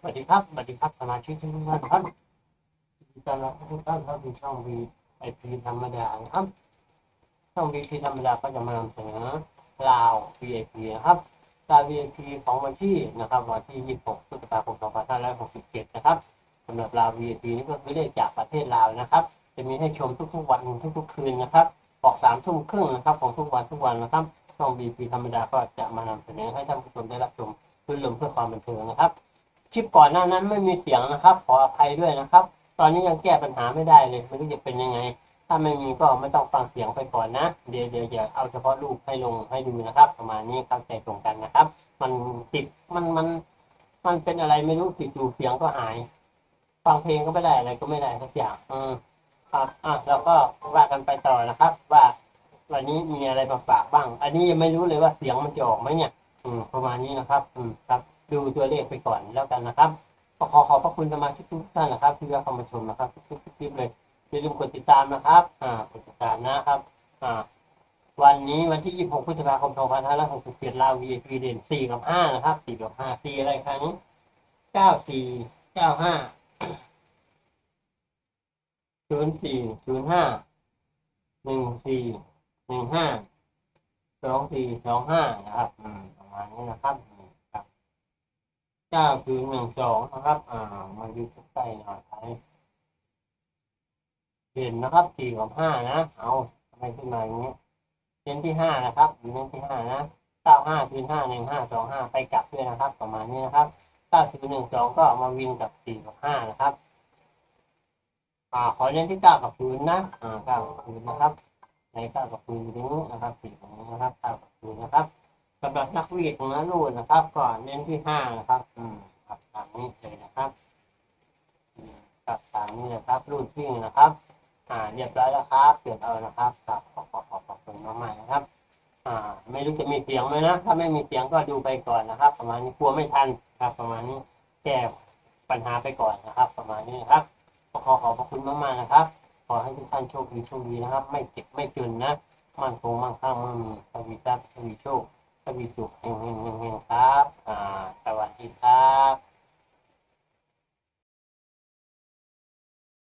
สวัสดีครับ สวัสดีครับสมาชิกทุกท่านครับยินดีต้อนรับทุกท่านเข้าสู่ช่องวีไอพีธรรมดาครับ ช่องวีพีธรรมดาก็จะมานำเสนอลาว VIP นะครับลาว VIP ของวันที่นะครับ วันที่ 26พฤษภาคม2567 นะครับสำหรับลาว VIP นี่ก็คือเลขจากประเทศลาวนะครับ จะมีให้ชมทุกๆวันทุกๆคืนนะครับออกสามทุ่มครึ่งนะครับ ของทุกวันทุกวันนะครับ ช่อง VIP ธรรมดาก็จะมานำเสนอให้ท่านผู้ชมได้รับชมเพื่อลมเพื่อความบันเทิงนะครับ คลิปก่อนหน้านั้นไม่มีเสียงนะครับ ขออภัยด้วยนะครับ ตอนนี้ยังแก้ปัญหาไม่ได้เลยไม่รู้จะเป็นยังไง ถ้าไม่มีก็ไม่ต้องฟังเสียงไปก่อนนะ เดี๋ยวเดี๋ยวจะเอาเฉพาะรูปให้ลงให้ดูนะครับ ประมาณนี้เข้าใจตรงกันนะครับ มันติดมันมัน มันเป็นอะไรไม่รู้ติดอยู่เสียงก็หาย ฟังเพลงก็ไม่ได้อะไรก็ไม่ได้สักอย่างอืมครับอะเราก็ว่ากันไปต่อนะครับ ว่าวันนี้มีอะไรมาฝากบ้าง อันนี้ยังไม่รู้เลยว่าเสียงมันจะออกไหมเนี่ย อืม ประมาณนี้นะครับ อืมครับ ดูตัวเลขไปก่อนแล้วกันนะครับก็ขอขอบพระคุณสมาชิกทุกท่านนะครับ ที่เข้ามาชมนะครับทุกๆคลิปเลยอย่าลืมกดติดตามนะครับ อ่ากดติดตามนะครับอ่าวันนี้วันที่ 26 พฤษภาคม 2567ลาว VIP เด่น4กับ5นะครับ4กับ5 4อะไรครั้งนี้94 95 04 05 14 15 24 25นะครับประมาณนี้นะครับ เก้าคือหนึ่งสองนะครับ อ่า มาดูใกล้หน่อยไปเห็นนะครับสี่กับห้านะ เอาทำไมขึ้นมาอย่างนี้เน้นที่ห้านะครับเน้นที่ห้านะเก้าห้าคือห้าหนึ่งห้าสองห้าไปกลับด้วยนะครับ ประมาณนี้นะครับเก้าคือหนึ่งสองก็มาวิ่งกับสี่กับห้านะครับ อ่า ขอเน้นที่เก้ากับศูนนะ อ่าเก้ากับศูนนะครับ ในเก้ากับศูนนี้นะครับสี่ตรงนี้นะครับเก้ากับศูนย์นะครับ สำหรับนักเรียนของนักรูนนะครับก็เน้นที่ห้านะครับ อืมครับตามนี้เลยนะครับอืมครับตามนี้นะครับรูดวิ่นะครับ อ่าเรียบร้อยแล้วครับเกิดเอานะครับครับขอขอบขอบขอบคุณมากๆนะครับ อ่า ไม่รู้จะมีเสียงไหมนะถ้าไม่มีเสียงก็ดูไปก่อนนะครับ ประมาณนี้กลัวไม่ทันครับ ประมาณนี้แก้ปัญหาไปก่อนนะครับ ประมาณนี้นะครับขอขอขอบคุณมากๆนะครับ ขอให้ทุกท่านโชคดีโชคดีนะครับ ไม่เจ็บไม่จนนะมั่นคงมั่งคั่งมั่งมีทวีทรัพย์ทวีโชค ทวีสุขเฮงเฮ